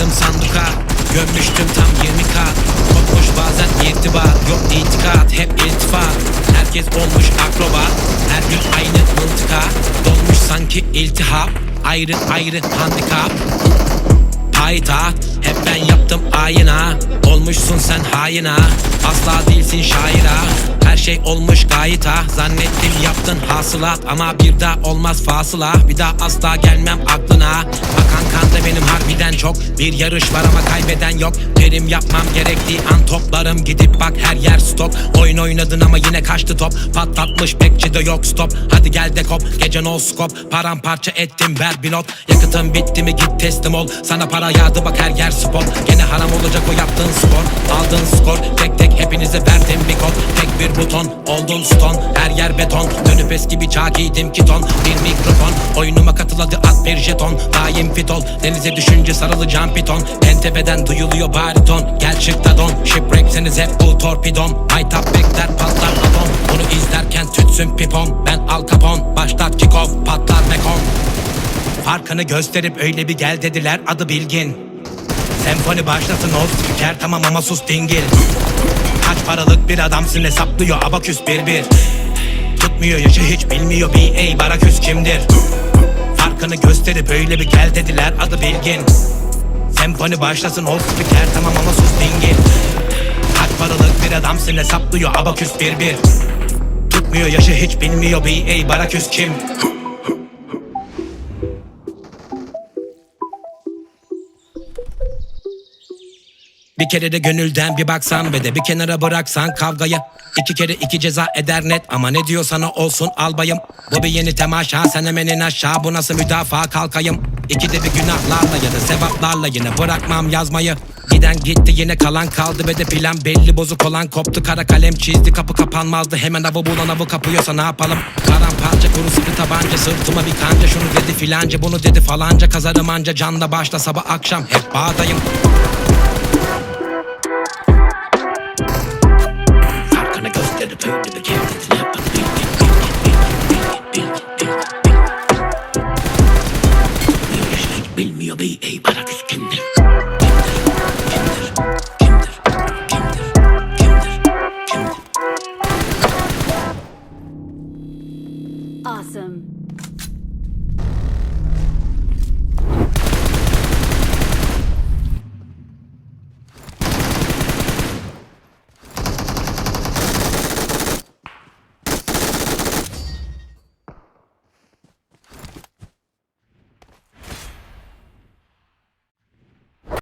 attım sanduka Gömmüştüm tam 20k Kokmuş bazen irtibat Yok itikat hep iltifat. Herkes olmuş akrobat Her gün aynı mıntıka. Dolmuş sanki iltihap Ayrı ayrı handikap. Payitaht Hep ben yaptım ayına. Olmuşsun sen hayına Asla değilsin şaira şey olmuş gayet ha. Zannettim yaptın hasılat Ama bir daha olmaz fasıla. Bir daha asla gelmem aklına. Bakan kanda benim harbiden çok. Bir yarış var ama kaybeden yok. Terim yapmam gerektiği an toplarım. Gidip bak her yer stop. Oyun oynadın ama yine kaçtı top. Patlatmış bekçi de yok stop. Hadi gel de kop. Gece no scope. Paramparça ettim ver bir not. Yakıtın bitti mi git teslim ol. Sana para yağdı bak her yer spor. Gene haram olacak o yaptığın spor. Aldığın skor. Tek tek hepinize verdim bir kod. Tek bir buton oldun stone Her yer beton Dönüp eski bir çağ giydim kiton Bir mikrofon Oyunuma katıladı at bir jeton. Daim fit ol Denize düşünce sarılacağım piton. En tepeden duyuluyor bariton Gel çık don. Shipwreckseniz hep bu torpidon Maytap bekler patlar atom Bunu izlerken tütsün pipon Ben Al Capone Başlat kick off patlar mekon Farkını gösterip öyle bir gel dediler adı bilgin. Senfoni başlasın ol spiker tamam ama sus dingil Kaç paralık bir adamsın hesaplıyor abaküs bir bir Tutmuyor yaşı hiç bilmiyor B.A. Baraküs kimdir Farkını gösterip öyle bir gel dediler adı bilgin Senfoni başlasın ol spiker tamam ama sus dingil Kaç paralık bir adamsın hesaplıyor abaküs bir bir Tutmuyor yaşı hiç bilmiyor B.A. Baraküs kim Bir kere de gönülden bir baksan ve de bir kenara bıraksan kavgayı. İki kere iki ceza eder net ama ne diyor sana olsun albayım? Bu bir yeni temaşa sen hemen in aşağı bu nasıl müdafaa kalkayım. İki de bir günahlarla ya da sevaplarla yine bırakmam yazmayı. Giden gitti yine kalan kaldı ve de plan belli bozuk olan koptu. Kara kalem çizdi kapı kapanmazdı. Hemen avı bulan avı kapıyorsa ne yapalım? Paramparça kuru sıkı tabanca sırtıma bir kanca. Şunu dedi filanca bunu dedi falanca. Kazarım anca canla başla sabah akşam. Hep bağdayım You'll be a part of this kinder. Kinder, kinder.